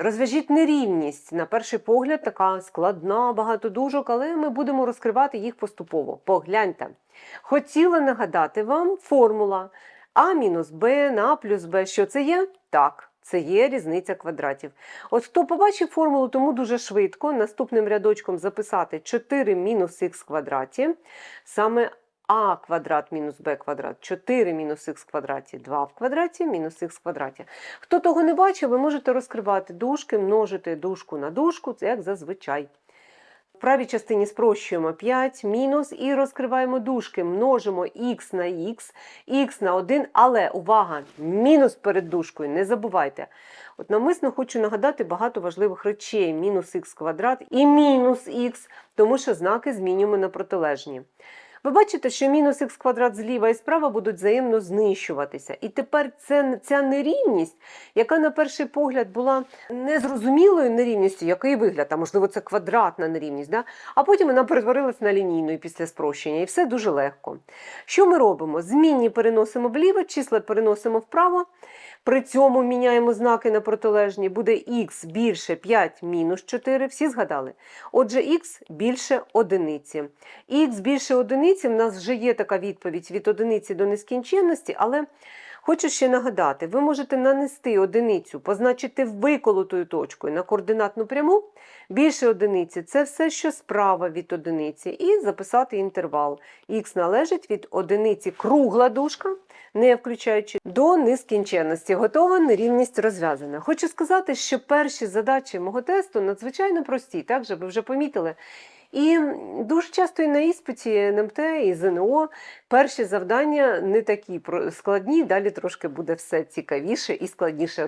Розв'яжіть нерівність. На перший погляд, така складна, багато дужок, але ми будемо розкривати їх поступово. Погляньте. Хотіла нагадати вам формула А мінус Б на плюс Б. Що це є? Так. Це є різниця квадратів. От хто побачив формулу, тому дуже швидко наступним рядочком записати 4 мінус х квадраті. Саме а квадрат мінус b квадрат 4 мінус х квадраті 2 в квадраті мінус х квадраті. Хто того не бачив, ви можете розкривати дужки, множити дужку на дужку, це як зазвичай. В правій частині спрощуємо 5 мінус і розкриваємо дужки, множимо х на х, х на 1, але увага! Мінус перед дужкою, не забувайте. От навмисно хочу нагадати багато важливих речей: мінус х квадрат і мінус х, тому що знаки змінюємо на протилежні. Ви бачите, що мінус х квадрат зліва і справа будуть взаємно знищуватися. І тепер це, ця нерівність, яка на перший погляд була незрозумілою нерівністю, який вигляд, а можливо, це квадратна нерівність, да? а потім вона перетворилась на лінійну після спрощення, і все дуже легко. Що ми робимо? Змінні переносимо вліво, числа переносимо вправо. При цьому міняємо знаки на протилежні. Буде х більше 5 мінус 4. Всі згадали? Отже, х більше одиниці. Х більше одиниці, в нас вже є така відповідь від одиниці до нескінченності, але хочу ще нагадати, ви можете нанести одиницю, позначити виколотою точкою на координатну пряму. Більше одиниці це все, що справа від одиниці, і записати інтервал. Х належить від одиниці кругла дужка, не включаючи до нескінченності. Готова нерівність розв'язана. Хочу сказати, що перші задачі мого тесту надзвичайно прості, так же ви вже помітили. І дуже часто і на іспиті НМТ і ЗНО перші завдання не такі складні, далі трошки буде все цікавіше і складніше.